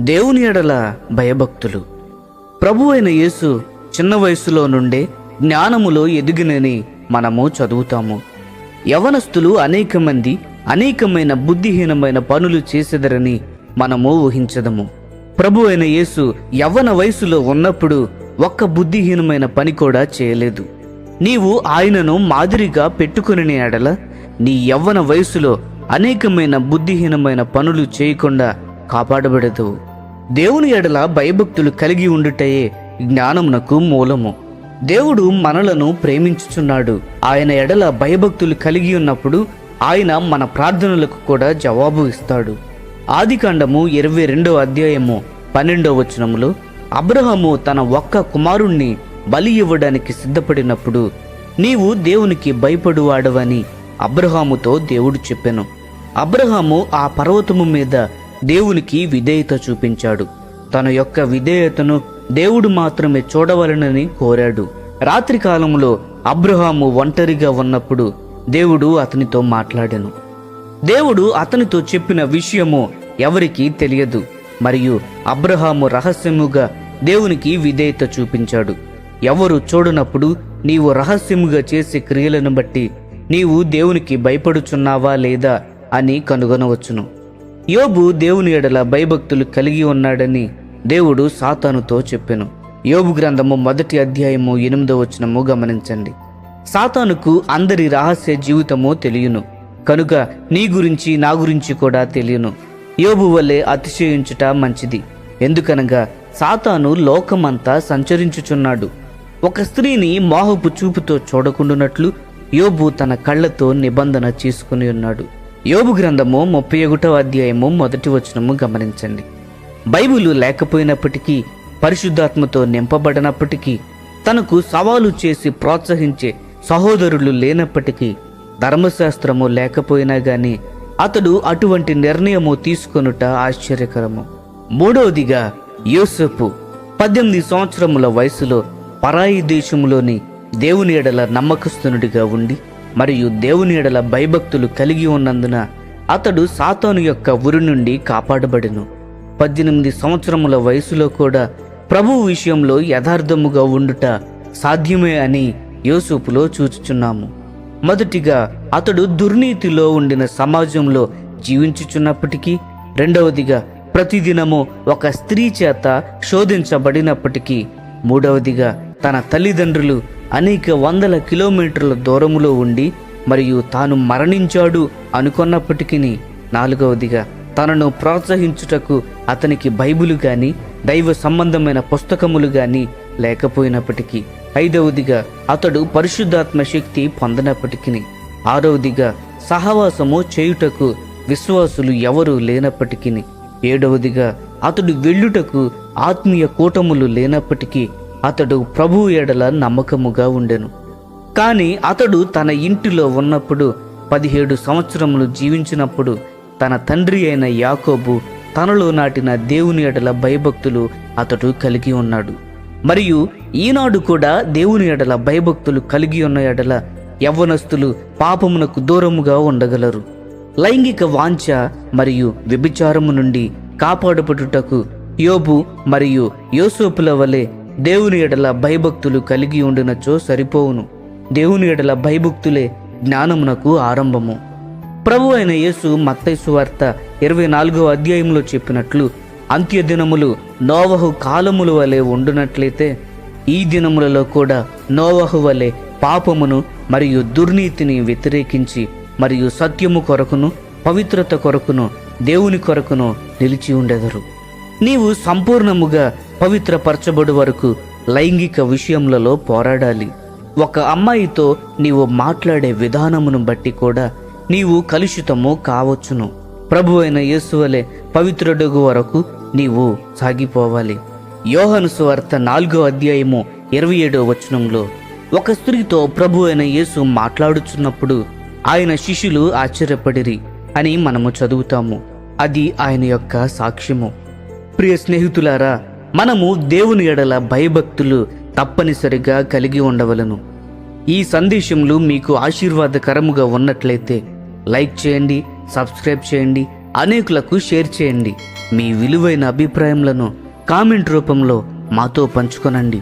దేవుని ఎడల భయభక్తులు. ప్రభు అయిన యేసు చిన్న వయసులో నుండే జ్ఞానములో ఎదిగినని మనము చదువుతాము. యవనస్తులు అనేక మంది అనేకమైన బుద్ధిహీనమైన పనులు చేసెదరని మనము ఊహించదము. ప్రభు అయిన యేసు యవ్వన వయసులో ఉన్నప్పుడు ఒక్క బుద్ధిహీనమైన పని కూడా చేయలేదు. నీవు ఆయనను మాదిరిగా పెట్టుకుని ఎడల నీ యవ్వన వయసులో అనేకమైన బుద్ధిహీనమైన పనులు చేయకుండా కాపాడబడదు. దేవుని ఎడల భయభక్తులు కలిగి ఉండుటయే జ్ఞానమునకు మూలము. దేవుడు మనలను ప్రేమించుచున్నాడు. ఆయన ఎడల భయభక్తులు కలిగి ఉన్నప్పుడు ఆయన మన ప్రార్థనలకు కూడా జవాబు ఇస్తాడు. ఆదికాండము ఇరవై రెండో అధ్యాయము పన్నెండో వచనములో అబ్రహము తన ఒక్క కుమారుణ్ణి బలి ఇవ్వడానికి సిద్ధపడినప్పుడు నీవు దేవునికి భయపడువాడవని అబ్రహాముతో దేవుడు చెప్పెను. అబ్రహాము ఆ పర్వతము మీద దేవునికి విధేయత చూపించాడు. తన యొక్క విధేయతను దేవుడు మాత్రమే చూడవలనని కోరాడు. రాత్రి కాలంలో అబ్రహాము ఒంటరిగా ఉన్నప్పుడు దేవుడు అతనితో మాట్లాడాను. దేవుడు అతనితో చెప్పిన విషయము ఎవరికీ తెలియదు. మరియు అబ్రహాము రహస్యముగా దేవునికి విధేయత చూపించాడు. ఎవరు చూడనప్పుడు నీవు రహస్యముగా చేసే క్రియలను బట్టి నీవు దేవునికి భయపడుచున్నావా లేదా అని కనుగొనవచ్చును. యోబు దేవుని ఎడల భయభక్తులు కలిగి ఉన్నాడని దేవుడు సాతానుతో చెప్పెను. యోబు గ్రంథము మొదటి అధ్యాయము ఎనిమిదో వచనము గమనించండి. సాతానుకు అందరి రహస్య జీవితము తెలియను. కనుక నీ గురించి నా గురించి కూడా తెలియను. యోబు వల్లే అతిశయించుట మంచిది. ఎందుకనగా సాతాను లోకమంతా సంచరించుచున్నాడు. ఒక స్త్రీని మోహపు చూపుతో చూడకుండునట్లు యోబు తన కళ్ళతో నిబంధన చేసుకుని ఉన్నాడు. యోబు గ్రంథము ముప్పై ఒకటో అధ్యాయము మొదటి వచనము గమనించండి. బైబిలు లేకపోయినప్పటికీ పరిశుద్ధాత్మతో నింపబడినప్పటికీ తనకు సవాలు చేసి ప్రోత్సహించే సహోదరులు లేనప్పటికీ ధర్మశాస్త్రము లేకపోయినా గాని అతడు అటువంటి నిర్ణయము తీసుకొనుట ఆశ్చర్యకరము. మూడవదిగా యోసెఫు పద్దెనిమిది సంవత్సరముల వయసులో పరాయి దేశములోని దేవుని ఎడల నమ్మకస్తునుడిగా ఉండి మరియు దేవుని ఎడల భయభక్తులు కలిగి ఉన్నందున అతడు సాతాను యొక్క ఉరి నుండి కాపాడబడెను. పద్దెనిమిది సంవత్సరముల వయసులో కూడా ప్రభువు విషయంలో యథార్థముగా ఉండుట సాధ్యమే అని యోసూపులో చూచుచున్నాము. మొదటిగా అతడు దుర్నీతిలో ఉండిన సమాజంలో జీవించుచున్నప్పటికీ రెండవదిగా ప్రతిదినము ఒక స్త్రీ చేత శోధించబడినప్పటికీ మూడవదిగా తన తల్లిదండ్రులు అనేక వందల కిలోమీటర్ల దూరములో ఉండి మరియు తాను మరణించాడు అనుకున్నప్పటికీ నాలుగవదిగా తనను ప్రోత్సహించుటకు అతనికి బైబిలు గాని దైవ సంబంధమైన పుస్తకములు గాని లేకపోయినప్పటికీ. ఐదవదిగా అతడు పరిశుద్ధాత్మ శక్తి పొందనప్పటికీ ఆరవదిగా సహవాసము చేయుటకు విశ్వాసులు ఎవరు లేనప్పటికీ ఏడవదిగా అతడు వెళ్ళుటకు ఆత్మీయ కూటములు లేనప్పటికీ అతడు ప్రభు ఎడల నమ్మకముగా ఉండెను. కానీ అతడు తన ఇంటిలో ఉన్నప్పుడు పదిహేడు సంవత్సరములు జీవించినప్పుడు తన తండ్రి అయిన యాకోబు తనలో నాటిన దేవుని ఎడల భయభక్తులు అతడు కలిగి ఉన్నాడు. మరియు ఈనాడు కూడా దేవుని ఎడల భయభక్తులు కలిగి ఉన్న ఎడల యవ్వనస్తులు పాపమునకు దూరముగా ఉండగలరు. లైంగిక వాంఛ మరియు వ్యభిచారము నుండి కాపాడబడుటకు యోబు మరియు యోసోపుల వలె దేవుని ఎడల భయభక్తులు కలిగి ఉండినచో సరిపోవును. దేవుని ఎడల భయభక్తులే జ్ఞానమునకు ఆరంభము. ప్రభు అయిన యేసు మత్తైసు వార్త ఇరవై నాలుగో అధ్యాయంలో చెప్పినట్లు అంత్య దినములు నోవహు కాలముల వలె ఉండునట్లయితే ఈ దినములలో కూడా నోవహు వలె పాపమును మరియు దుర్నీతిని వ్యతిరేకించి మరియు సత్యము కొరకును పవిత్రత కొరకును దేవుని కొరకును నిలిచి ఉండెదరు. నీవు సంపూర్ణముగా పవిత్రపరచబడు వరకు లైంగిక విషయములలో పోరాడాలి. ఒక అమ్మాయితో నీవు మాట్లాడే విధానమును బట్టి కూడా నీవు కలుషితము కావచ్చును. ప్రభు అయిన యేసువలే పవిత్రుడుగు వరకు నీవు సాగిపోవాలి. యోహను సువార్త నాలుగో అధ్యాయము ఇరవై ఏడో వచనంలో ఒక స్త్రీతో ప్రభు అయిన యేసు మాట్లాడుచున్నప్పుడు ఆయన శిష్యులు ఆశ్చర్యపడిరి అని మనము చదువుతాము. అది ఆయన యొక్క సాక్ష్యము. ప్రియ స్నేహితులారా మనము దేవుని ఎడల భయభక్తులు తప్పనిసరిగా కలిగి ఉండవలను. ఈ సందేశంలో మీకు ఆశీర్వాదకరముగా ఉన్నట్లయితే లైక్ చేయండి సబ్స్క్రైబ్ చేయండి అనేకులకు షేర్ చేయండి. మీ విలువైన అభిప్రాయములను కామెంట్ రూపంలో మాతో పంచుకొనండి.